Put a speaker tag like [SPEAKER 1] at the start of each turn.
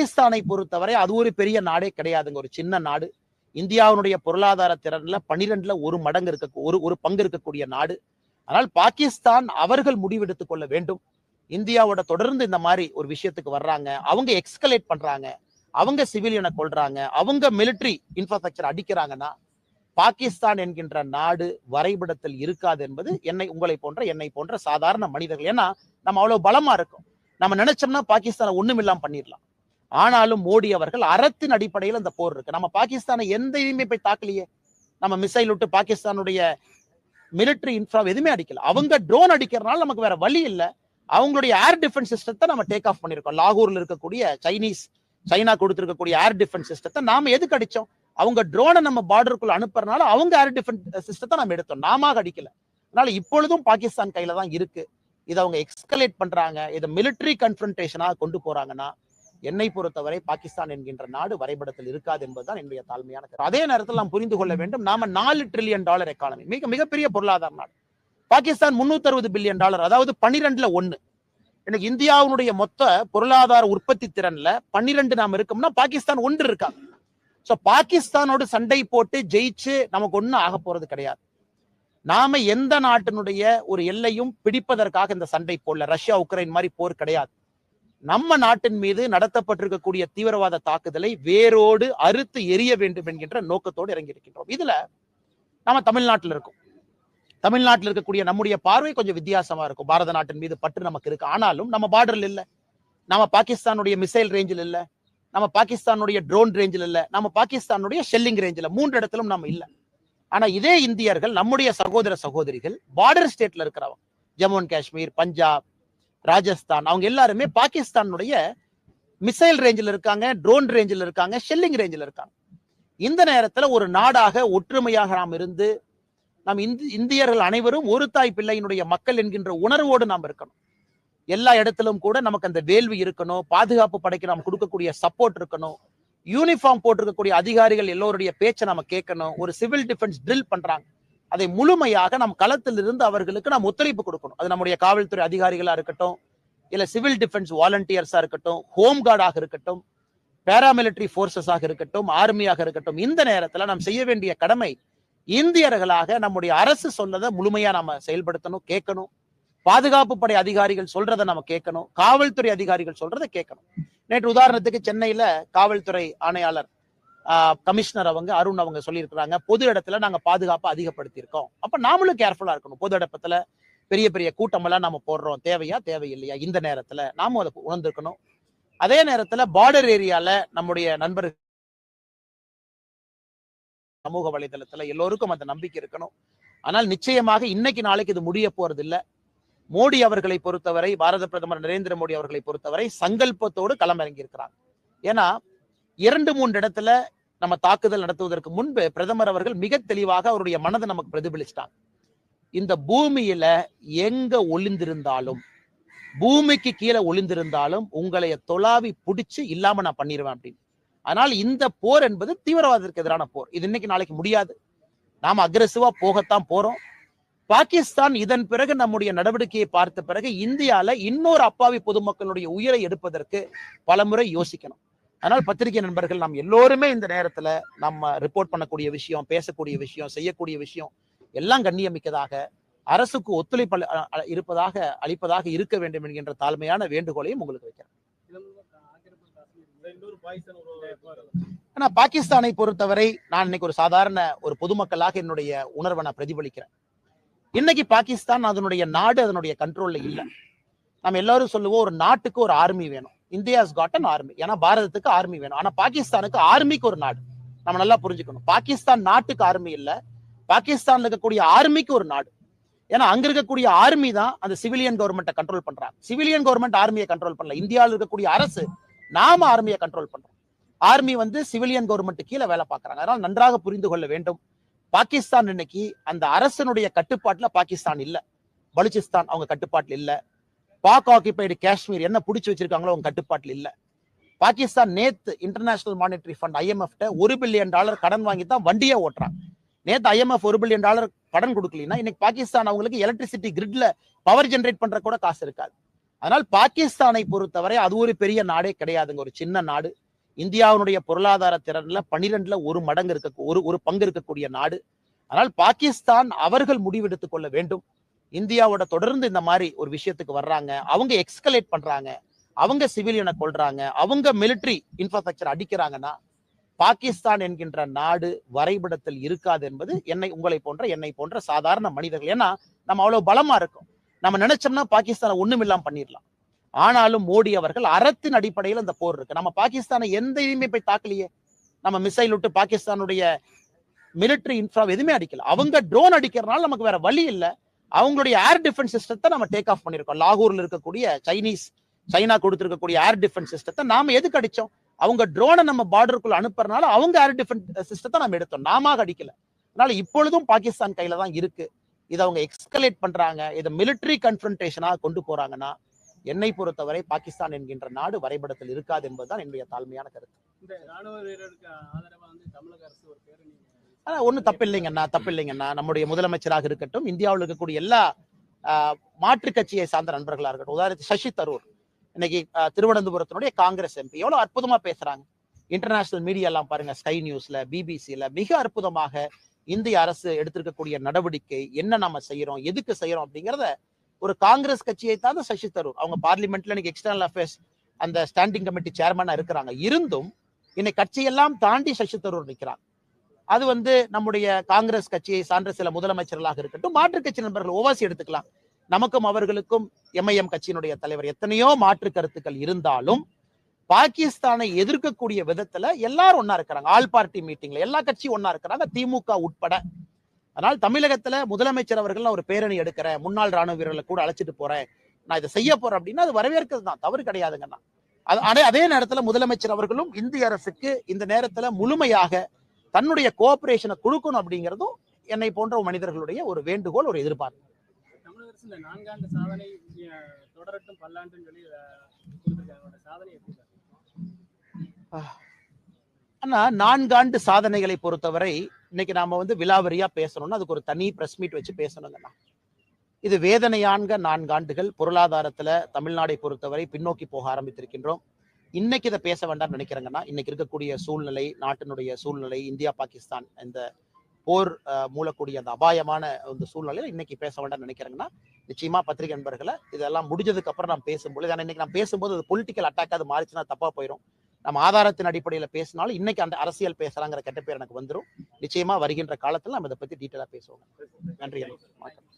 [SPEAKER 1] பாகிஸ்தானை பொறுத்தவரை அது ஒரு பெரிய நாடே கிடையாதுங்க. ஒரு சின்ன நாடு. இந்தியாவினுடைய பொருளாதார திறன்ல பனிரெண்டுல ஒரு மடங்கு இருக்க ஒரு ஒரு பங்கு இருக்கக்கூடிய நாடு. ஆனால் பாகிஸ்தான் அவர்கள் முடிவெடுத்துக் கொள்ள வேண்டும். இந்தியாவோட தொடர்ந்து இந்த மாதிரி ஒரு விஷயத்துக்கு வர்றாங்க. அவங்க எக்ஸ்கலேட் பண்றாங்க. அவங்க சிவிலியனை கொள்றாங்க. அவங்க மிலிட்டரி இன்ஃப்ராஸ்ட்ரக்சர் அடிக்கிறாங்கன்னா பாகிஸ்தான் என்கின்ற நாடு வரைபடத்தில் இருக்காது என்பது என்னை உங்களை போன்ற என்னை போன்ற சாதாரண மனிதர்கள். ஏன்னா நம்ம அவ்வளவு பலமா இருக்கும். நம்ம நினைச்சோம்னா பாகிஸ்தானை ஒண்ணும் இல்லாம பண்ணிடலாம். ஆனாலும் மோடி அவர்கள் அறத்தின் அடிப்படையில் அந்த போர் இருக்கு. நம்ம பாகிஸ்தானை எந்த இதுவுமே போய் தாக்கலையே? நம்ம மிசைல் விட்டு பாகிஸ்தானுடைய மிலிட்டரி இன்ஃப்ரா எதுவுமே அடிக்கல. அவங்க ட்ரோன் அடிக்கிறதுனால நமக்கு வேற வழி இல்ல. அவங்களுடைய ஏர் டிஃபென்ஸ் சிஸ்டத்தை நம்ம டேக் ஆஃப் பண்ணிருக்கோம். லாகூர்ல இருக்கக்கூடிய சைனீஸ் சைனா கொடுத்திருக்கக்கூடிய ஏர் டிஃபென்ஸ் சிஸ்டத்தை நாம எதுக்கு அடிச்சோம்? அவங்க ட்ரோனை நம்ம பார்டருக்குள்ள அனுப்புறதுனால அவங்க ஏர் டிஃபென்ஸ் சிஸ்டத்தை நம்ம எடுத்தோம். நாம அடிக்கல. அதனால இப்பொழுதும் பாகிஸ்தான் கையில தான் இருக்கு. இதை அவங்க எக்ஸ்கலேட் பண்றாங்க. இதை மிலிட்டரி கன்ஃபரன்டேஷனாக கொண்டு போறாங்கன்னா என்னை பொறுத்தவரை பாகிஸ்தான் என்கின்ற நாடு வரைபடத்தில் இருக்காது என்பதுதான் என்னுடைய தாழ்மையான கருத்து. அதே நேரத்தில் நாம் புரிந்து கொள்ள வேண்டும் நாம நாலு ட்ரில்லியன் டாலர் எக்கானமி மிக மிகப்பெரிய பொருளாதார நாடு. பாகிஸ்தான் முன்னூத்தி அறுபது பில்லியன் டாலர் அதாவது பன்னிரெண்டுல ஒன்னு எனக்கு இந்தியாவுடைய மொத்த பொருளாதார உற்பத்தி திறன்ல பன்னிரெண்டு நாம இருக்கோம்னா பாகிஸ்தான் ஒன்று இருக்காங்க சோ பாகிஸ்தானோடு சண்டை போட்டு ஜெயிச்சு நமக்கு ஒண்ணும் ஆக போறது கிடையாது. நாம எந்த நாட்டினுடைய ஒரு எல்லையும் பிடிப்பதற்காக இந்த சண்டை போடல. ரஷ்யா உக்ரைன் மாதிரி போர் கிடையாது. நம்ம நாட்டின் மீது நடத்தப்பட்டிருக்கக்கூடிய தீவிரவாத தாக்குதலை வேரோடு அறுத்து எரிய வேண்டும் என்கின்ற நோக்கத்தோடு இறங்கி இருக்கின்றோம் இதுல நம்ம தமிழ்நாட்டில் இருக்கோம். தமிழ்நாட்டில் இருக்கக்கூடிய நம்முடைய பார்வை கொஞ்சம் வித்தியாசமா இருக்கும். பாரத நாட்டின் மீது பற்று நமக்கு இருக்கு. ஆனாலும் நம்ம பார்டர்ல இல்ல. நம்ம பாகிஸ்தானுடைய மிசைல் ரேஞ்சில் இல்ல. நம்ம பாகிஸ்தானுடைய ட்ரோன் ரேஞ்சில் இல்ல. நம்ம பாகிஸ்தானுடைய ஷெல்லிங் ரேஞ்சில் மூன்று இடத்திலும் நம்ம இல்ல. ஆனா இதே இந்தியர்கள் நம்முடைய சகோதர சகோதரிகள் பார்டர் ஸ்டேட்ல இருக்கிறவங்க. ஜம்மு அண்ட் காஷ்மீர் பஞ்சாப் ராஜஸ்தான். அவங்க எல்லாருமே பாகிஸ்தானுடைய மிசைல் ரேஞ்சில் இருக்காங்க ட்ரோன் ரேஞ்சில் இருக்காங்க ஷெல்லிங் ரேஞ்சில் இருக்காங்க. இந்த நேரத்துல ஒரு நாடாக ஒற்றுமையாக நாம் இருந்து நாம் இந்தி இந்தியர்கள் அனைவரும் ஒரு தாய் பிள்ளையினுடைய மக்கள் என்கின்ற உணர்வோடு நாம் இருக்கணும். எல்லா இடத்திலும் கூட நமக்கு அந்த வேள்வி இருக்கணும் பாதுகாப்பு படைக்கு நாம் கொடுக்கக்கூடிய சப்போர்ட் இருக்கணும். யூனிஃபார்ம் போட்டிருக்கக்கூடிய அதிகாரிகள் எல்லோருடைய பேச்சை நம்ம கேட்கணும். ஒரு சிவில் டிஃபென்ஸ் ட்ரில் பண்றாங்க. அதை முழுமையாக நம் களத்தில் இருந்து அவர்களுக்கு நாம் ஒத்துழைப்பு கொடுக்கணும். அது நம்முடைய காவல்துறை அதிகாரிகளா இருக்கட்டும் இல்ல சிவில் டிஃபென்ஸ் வாலண்டியர்ஸா இருக்கட்டும் ஹோம் கார்டாக இருக்கட்டும் பேராமிலிட்டரி போர்சஸாக இருக்கட்டும் ஆர்மியாக இருக்கட்டும் இந்த நேரத்துல நாம் செய்ய வேண்டிய கடமை இந்தியர்களாக நம்முடைய அரசு சொன்னதை முழுமையா நாம செயல்படுத்தணும் கேட்கணும். பாதுகாப்பு படை அதிகாரிகள் சொல்றதை நம்ம கேட்கணும். காவல்துறை அதிகாரிகள் சொல்றதை கேட்கணும். நேற்று உதாரணத்துக்கு சென்னையில காவல்துறை ஆணையாளர் கமிஷனர் அவங்க அருண் அவங்க சொல்லியிருக்கிறாங்க. பொது இடத்துல நாங்க பாதுகாப்பை அதிகப்படுத்தியிருக்கோம். அப்ப நாமளும் கேர்ஃபுல்லா இருக்கணும். பொது இடத்துல பெரிய பெரிய கூட்டம் எல்லாம் நம்ம போடுறோம். தேவையா தேவையில்லையா? இந்த நேரத்துல நாமும் அதை உணர்ந்திருக்கணும். அதே நேரத்துல பார்டர் ஏரியால நம்முடைய நண்பர்கள் சமூக வலைதளத்துல எல்லோருக்கும் அந்த நம்பிக்கை இருக்கணும். ஆனால் நிச்சயமாக இன்னைக்கு நாளைக்கு இது முடிய போறது இல்ல மோடி அவர்களை பொறுத்தவரை பாரத பிரதமர் நரேந்திர மோடி அவர்களை பொறுத்தவரை சங்கல்பத்தோடு களமிறங்கி இருக்கிறாங்க ஏன்னா இரண்டு மூன்று இடத்துல நம்ம தாக்குதல் நடத்துவதற்கு முன்பு பிரதமர் அவர்கள் மிக தெளிவாக அவருடைய மனதை நமக்கு பிரதிபலிச்சிட்டாங்க. இந்த பூமியில எங்க ஒளிந்திருந்தாலும் பூமிக்கு கீழே ஒளிந்திருந்தாலும் உங்களை தொலாவி புடிச்சு இல்லாம நான் பண்ணிடுவேன் அப்படின்னு. அதனால இந்த போர் என்பது தீவிரவாதத்திற்கு எதிரான போர். இது இன்னைக்கு நாளைக்கு முடியாது. நாம அக்ரெசிவா போகத்தான் போறோம். பாகிஸ்தான் இதன் பிறகு நம்முடைய நடவடிக்கையை பார்த்த பிறகு இந்தியால இன்னொரு அப்பாவி பொதுமக்களுடைய உயிரை எடுப்பதற்கு பலமுறை யோசிக்கணும். அதனால் பத்திரிகை நண்பர்கள் நாம் எல்லோருமே இந்த நேரத்துல நம்ம ரிப்போர்ட் பண்ணக்கூடிய விஷயம் பேசக்கூடிய விஷயம் செய்யக்கூடிய விஷயம் எல்லாம் கண்ணியமிக்கதாக அரசுக்கு ஒத்துழைப்பு இருப்பதாக அளிப்பதாக இருக்க வேண்டும் என்கின்ற தாழ்மையான வேண்டுகோளையும் உங்களுக்கு வைக்கிறேன். ஆனா பாகிஸ்தானை பொறுத்தவரை நான் இன்னைக்கு ஒரு சாதாரண ஒரு பொதுமக்களாக என்னுடைய உணர்வை நான் பிரதிபலிக்கிறேன். இன்னைக்கு பாகிஸ்தான் அதனுடைய நாடு அதனுடைய கண்ட்ரோல்ல இல்ல. நம்ம எல்லாரும் சொல்லுவோம் ஒரு நாட்டுக்கு ஒரு ஆர்மி வேணும். இந்தியாஸ் காட் அன் ஆர்மி ஏன்னா பாரதத்துக்கு ஆர்மி வேணும். ஆனா பாகிஸ்தானுக்கு ஆர்மிக்கு ஒரு நாடு. நம்ம நல்லா புரிஞ்சுக்கணும். பாகிஸ்தான் நாட்டுக்கு ஆர்மி இல்ல. பாகிஸ்தான்ல இருக்கக்கூடிய ஆர்மிக்கு ஒரு நாடு. ஏன்னா அங்க இருக்கக்கூடிய ஆர்மி தான் அந்த சிவிலியன் கவர்மெண்ட்டை கண்ட்ரோல் பண்றாங்க. சிவிலியன் கவர்மெண்ட் ஆர்மியை கண்ட்ரோல் பண்ணல. இந்தியாவில் இருக்கக்கூடிய அரசு நாம ஆர்மியை கண்ட்ரோல் பண்றோம். ஆர்மி வந்து சிவிலியன் கவர்மெண்ட் கீழே வேலை பார்க்கறாங்க. அதனால நன்றாக புரிந்து கொள்ள வேண்டும். பாகிஸ்தான் இன்னைக்கு அந்த அரசனுடைய கட்டுப்பாட்டுல பாகிஸ்தான் இல்ல. பலுச்சிஸ்தான் அவங்க கட்டுப்பாட்டுல இல்லை. பாக் ஆக்கிபைடு காஷ்மீர் என்ன பிடிச்சி வச்சிருக்காங்களோ அவங்க கட்டுப்பாட்டில் இல்ல. பாகிஸ்தான் நேத்து இன்டர்நேஷனல் மானிட்டரி ஃபண்ட் ஐஎம்எஃப்ட ஒரு பில்லியன் டாலர் கடன் வாங்கி தான் வண்டியே ஓட்டுறாங்க நேத்து ஐஎம்எஃப் ஒரு பில்லியன் டாலர் கடன் கொடுக்கலனா இன்னைக்கு பாகிஸ்தான் அவங்களுக்கு எலக்ட்ரிசிட்டி கிரிட்ல பவர் ஜென்ரேட் பண்ற கூட காசு இருக்காது. அதனால் பாகிஸ்தானை பொறுத்தவரை அது ஒரு பெரிய நாடே கிடையாதுங்க. ஒரு சின்ன நாடு. இந்தியாவுடைய பொருளாதார திறன்ல பனிரெண்டுல ஒரு மடங்கு இருக்க ஒரு ஒரு பங்கு இருக்கக்கூடிய நாடு. அதனால் பாகிஸ்தான் அவர்கள் முடிவெடுத்துக் கொள்ள வேண்டும். இந்தியாவோட தொடர்ந்து இந்த மாதிரி ஒரு விஷயத்துக்கு வர்றாங்க. அவங்க எக்ஸ்கலேட் பண்றாங்க. அவங்க சிவிலியனை கொள்றாங்க அவங்க மிலிட்டரி இன்ஃப்ராஸ்ட்ரக்சர் அடிக்கிறாங்கன்னா பாகிஸ்தான் என்கின்ற நாடு வரைபடத்தில் இருக்காது என்பது என்னை உங்களை போன்ற என்னை போன்ற சாதாரண மனிதர்கள். ஏன்னா நம்ம அவ்வளவு பலமா இருக்கும். நம்ம நினைச்சோம்னா பாகிஸ்தானை ஒண்ணும் இல்லாம பண்ணிடலாம். ஆனாலும் மோடி அவர்கள் அறத்தின் அடிப்படையில் இந்த போர் இருக்கு. நம்ம பாகிஸ்தானை எந்த இதுவுமே போய் தாக்கலையே. நம்ம மிசைல் விட்டு பாகிஸ்தானுடைய மிலிட்டரி இன்ஃப்ரா எதுவுமே அடிக்கல. அவங்க ட்ரோன் அடிக்கிறதுனால நமக்கு வேற வழி இல்ல. அவங்களுடைய ஏர் டிஃபென்ஸ் சிஸ்டத்தை நம்ம டேக் ஆஃப் பண்ணிருக்கோம் லாகூர்ல இருக்கக்கூடிய சைனீஸ் சைனா கொடுத்துருக்கக்கூடிய ஏர் டிஃபென்ஸ் சிஸ்டத்தை நாம எதுக்கு அடிச்சோம்? அவங்க ட்ரோனை நம்ம பார்டருக்குள்ள அனுப்புறதுனால அவங்க ஏர் டிஃபென்ஸ் சிஸ்டத்தை நம்ம எடுத்தோம். நாம அடிக்கல. அதனால இப்பொழுதும் பாகிஸ்தான் கையில தான் இருக்கு. இதை அவங்க எக்ஸ்கலேட் பண்றாங்க. இதை மிலிட்டரி கன்ஃபரன்டேஷனா கொண்டு போறாங்கன்னா என்னை பொறுத்தவரை பாகிஸ்தான் என்கின்ற நாடு வரைபடத்தில் இருக்காது என்பதுதான் என்னுடைய தாழ்மையான கருத்து.
[SPEAKER 2] இந்த ராணுவ வீரருக்கு ஆதரவா வந்து தமிழக அரசு ஒரு பேரணி
[SPEAKER 1] ஆனால் ஒன்றும் தப்பு இல்லைங்கண்ணா தப்பு இல்லைங்கண்ணா நம்முடைய முதலமைச்சராக இருக்கட்டும் இந்தியாவில் இருக்கக்கூடிய எல்லா ஆஹ், மாற்றுக் கட்சியை சார்ந்த நண்பர்களா இருக்கட்டும். உதாரணத்துக்கு சசி தரூர். இன்னைக்கு திருவனந்தபுரத்தினுடைய காங்கிரஸ் எம்பி. எவ்வளவு அற்புதமா பேசுறாங்க. இன்டர்நேஷனல் மீடியா எல்லாம் பாருங்க ஸ்கை நியூஸ்ல பிபிசியில மிக அற்புதமாக இந்திய அரசு எடுத்திருக்கக்கூடிய நடவடிக்கை என்ன நம்ம செய்யறோம் எதுக்கு செய்யறோம் அப்படிங்கறத ஒரு காங்கிரஸ் கட்சியை தான் சசி தரூர். அவங்க பார்லிமெண்ட்ல இன்னைக்கு எக்ஸ்டர்னல் அஃபேர்ஸ் அந்த ஸ்டாண்டிங் கமிட்டி சேர்மனா இருக்கிறாங்க. இருந்தும் இன்னைக்கு கட்சியெல்லாம் தாண்டி சசி தரூர் நிற்கிறாங்க அது வந்து நம்முடைய காங்கிரஸ் கட்சியை சார்ந்த சில முதலமைச்சர்களாக இருக்கட்டும் மாற்றுக் கட்சி நண்பர்கள் ஓவாசி எடுத்துக்கலாம். நமக்கும் அவர்களுக்கும் எம்ஐஎம் கட்சியினுடைய தலைவர் எத்தனையோ மாற்று கருத்துக்கள் இருந்தாலும் பாகிஸ்தானை எதிர்க்கக்கூடிய விதத்துல எல்லாரும் ஒண்ணா இருக்கிறாங்க. ஆல் பார்ட்டி மீட்டிங்ல எல்லா கட்சியும் ஒன்னா இருக்கிறாங்க. திமுக உட்பட. அதனால் தமிழகத்துல முதலமைச்சர் அவர்கள் ஒரு பேரணி எடுக்கிறேன். முன்னாள் ராணுவ வீரர்களை கூட அழைச்சிட்டு போறேன். நான் இதை செய்ய போறேன் அப்படின்னா அது வரவேற்கிறது தான். தவறு கிடையாதுங்கண்ணா அதே அதே நேரத்துல முதலமைச்சர் அவர்களும் இந்திய அரசுக்கு இந்த நேரத்துல முழுமையாக தன்னுடைய கோஆபரேஷனை கொடுக்கணும் அப்படிங்கிறதும் என்னை போன்ற மனிதர்களுடைய ஒரு வேண்டுகோள் ஒரு எதிர்பார்ப்பு. ஆனா நான்காண்டு சாதனைகளை பொறுத்தவரை இன்னைக்கு நாம வந்து விலாவரியா பேசணும்னா அதுக்கு ஒரு தனி பிரஸ் மீட் வச்சு பேசணுங்கண்ணா இது வேதனையான்க நான்காண்டுகள் பொருளாதாரத்துல தமிழ்நாடை பொறுத்தவரை பின்னோக்கி போக ஆரம்பித்திருக்கின்றோம். இன்னைக்கு இதை பேச வேண்டாம்னு நினைக்கிறேங்கன்னா இன்னைக்கு இருக்கக்கூடிய சூழ்நிலை நாட்டினுடைய சூழ்நிலை இந்தியா பாகிஸ்தான் இந்த போர் மூலக்கூடிய அந்த அபாயமான இந்த சூழ்நிலையில இன்னைக்கு பேச வேண்டாம்னு நினைக்கிறேங்கன்னா நிச்சயமா பத்திரிகை நண்பர்களை இதெல்லாம் முடிஞ்சதுக்கு அப்புறம் நான் பேசும்போது ஏன்னா இன்னைக்கு நான் பேசும்போது அது பொலிட்டிக்கல் அட்டாக் அது மாறிச்சுன்னா தப்பா போயிடும் நம்ம ஆதாரத்தின் அடிப்படையில பேசினாலும் இன்னைக்கு அந்த அரசியல் பேசுறாங்கிற கெட்ட பேர் எனக்கு வந்துரும். நிச்சயமா வருகின்ற காலத்துல நம்ம இதை பத்தி டீட்டெயிலா பேசுவோம் நன்றி. வணக்கம்.